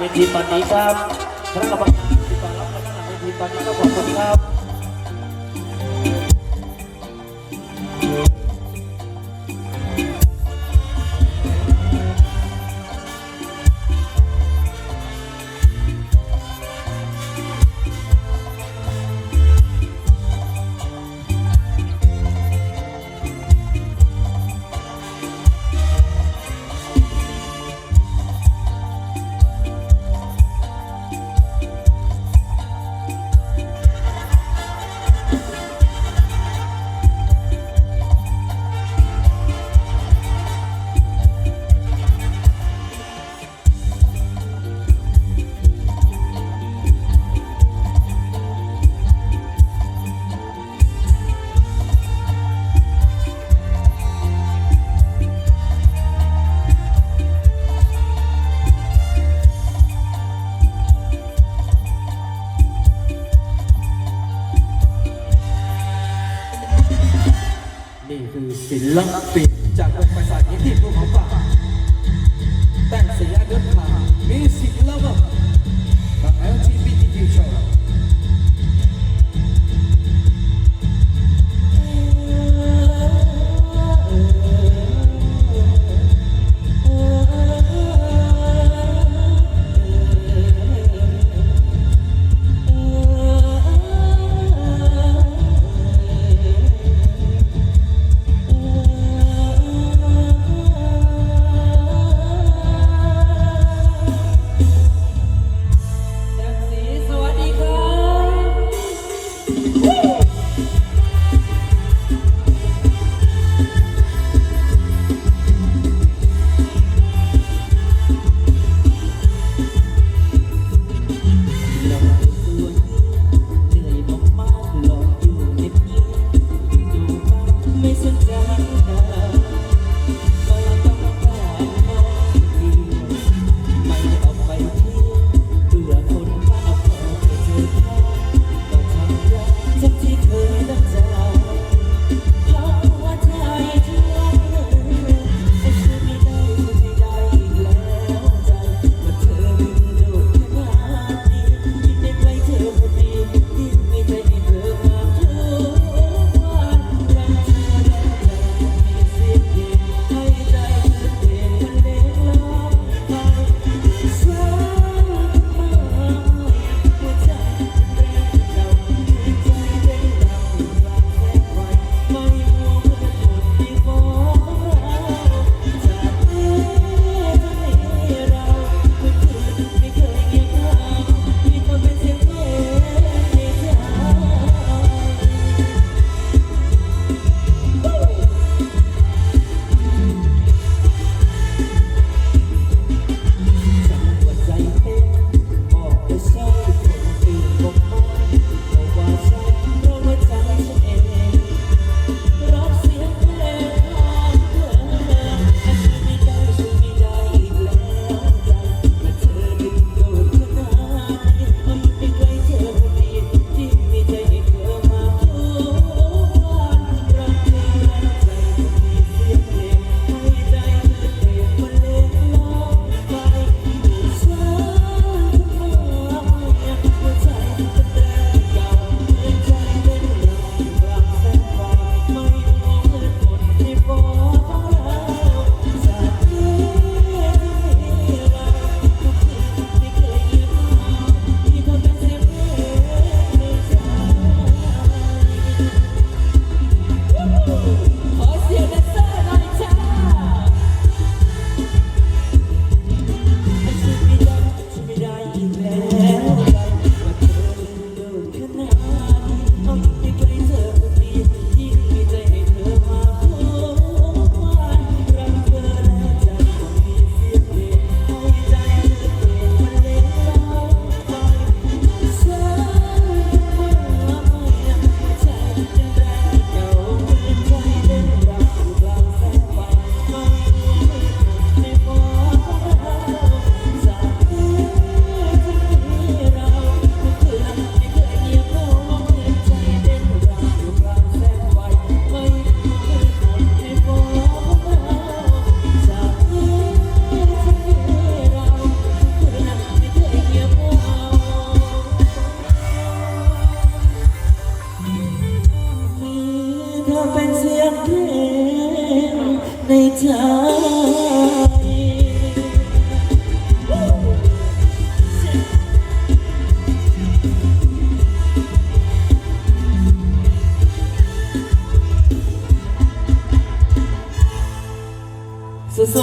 เวทีตอนนี้ครับคณะกรรมการติดต่อรับเงินหลังเวทีตอนนี้ก็ขอบคุณครับ ศิลปินจากวงประสาทหินที่ภูเ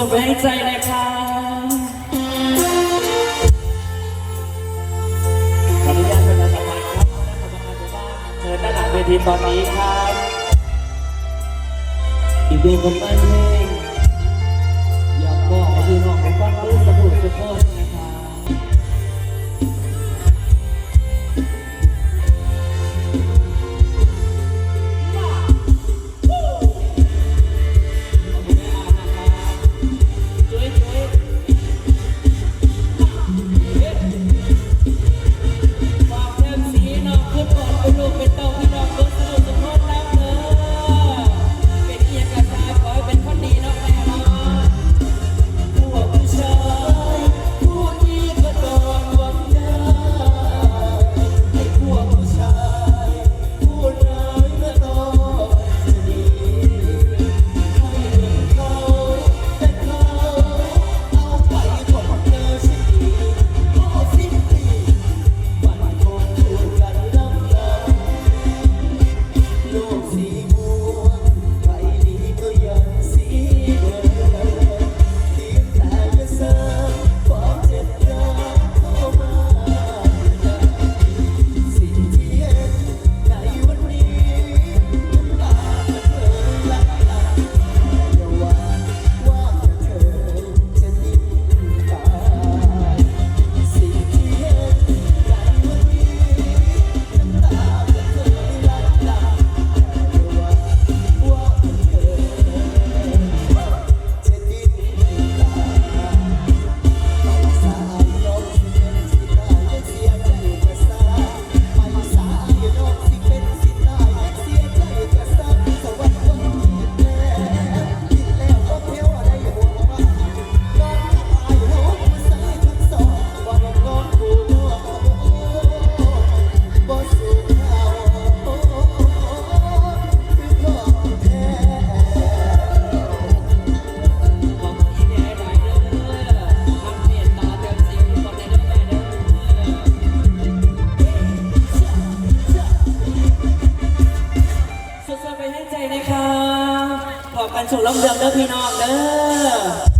ส่งไปให้ใจเลยคะขออนุญาตเป็นอาสาสมัครครับคณะกรารหมู่บ้านเชิญด้านหลังเวทีตอนนี้ครับอีกเดวงคนไม่นเองอยากบอกให้น้องทุกคนรู้สมุดทุก เดิมเด้อพี่น้อง